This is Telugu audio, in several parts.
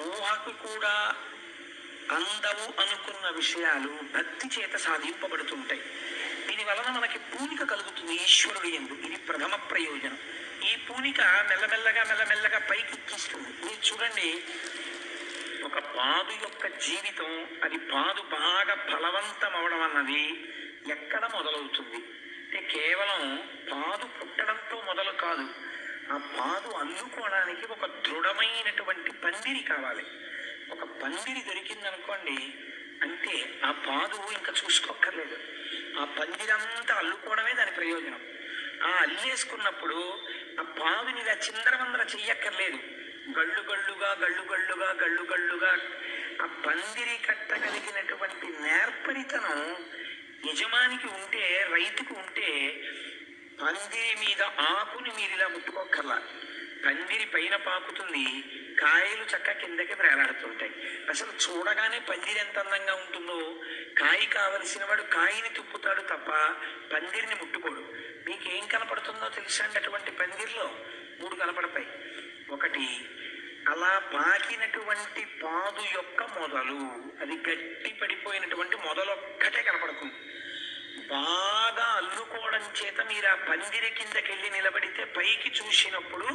ఊహకు కూడా అందవు అనుకున్న విషయాలు భక్తి చేత సాధింపబడుతుంటాయి. దీని వలన మనకి పూనిక కలుగుతుంది ఈశ్వరుడు ఎందు. ఇది ప్రథమ ప్రయోజనం. ఈ పూనిక మెల్లమెల్లగా మెల్లమెల్లగా పైకి ఎక్కిస్తుంది. మీరు చూడండి ఒక పాదు యొక్క జీవితం అది పాదు బాగా ఫలవంతం అవడం అన్నది ఎక్కడ మొదలవుతుంది? అంటే కేవలం పాదు పుట్టడంతో మొదలు కాదు. ఆ పాదు అల్లుకోవడానికి ఒక దృఢమైనటువంటి పందిరి కావాలి. ఒక పందిరి దొరికిందనుకోండి అంటే ఆ పాదు ఇంకా చూసుకోక్కర్లేదు. ఆ పందిరంతా అల్లుకోవడమే దాని ప్రయోజనం. ఆ అల్లేసుకున్నప్పుడు ఆ పాదుని ఇలా చిందరవందర చెయ్యక్కర్లేదు. గళ్ళు గళ్ళుగా గళ్ళు గళ్ళుగా గళ్ళు గళ్ళుగా ఆ పందిరి కట్టగలిగినటువంటి నేర్పరితనం యజమానికి ఉంటే రైతుకు ఉంటే పందిరి మీద ఆకుని మీరు ఇలా ముట్టుకోకర్లా పందిరి పైన పాకుతుంది కాయలు చక్క కిందకి వేలాడుతుంటాయి. అసలు చూడగానే పందిరి ఎంత అందంగా ఉంటుందో. కాయ కావలసిన వాడు కాయని తుప్పుతాడు తప్ప పందిరిని ముట్టుకోడు. మీకు ఏం కనపడుతుందో తెలుసా అండి అటువంటి పందిరిలో? మూడు కనపడతాయి. ఒకటి అలా పాకినటువంటి పాదు యొక్క మొదలు అది గట్టి పడిపోయినటువంటి మొదలొక్కటే కనపడుతుంది. కారణం చేత మీరు ఆ పందిరి కిందకెళ్ళి నిలబడితే పైకి చూసినప్పుడు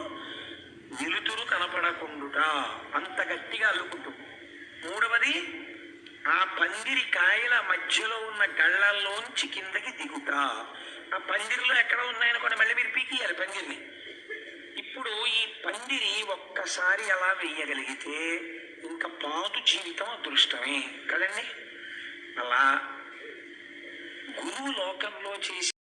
వెలుతురు కనపడకుండుట. అంత గట్టిగా అల్లుకుంటుంది. మూడవది ఆ పందిరి కాయల మధ్యలో ఉన్న గళ్ళల్లోంచి కిందకి దిగుట. ఆ పందిరిలో ఎక్కడ ఉన్నాయనుకోండి మళ్ళీ మీరు పీకియాలి పందిరిని. ఇప్పుడు ఈ పందిరి ఒక్కసారి అలా వెయ్యగలిగితే ఇంకా పాదు జీవితం అదృష్టమే. కదండి? అలా గురువు లోకంలో చేసి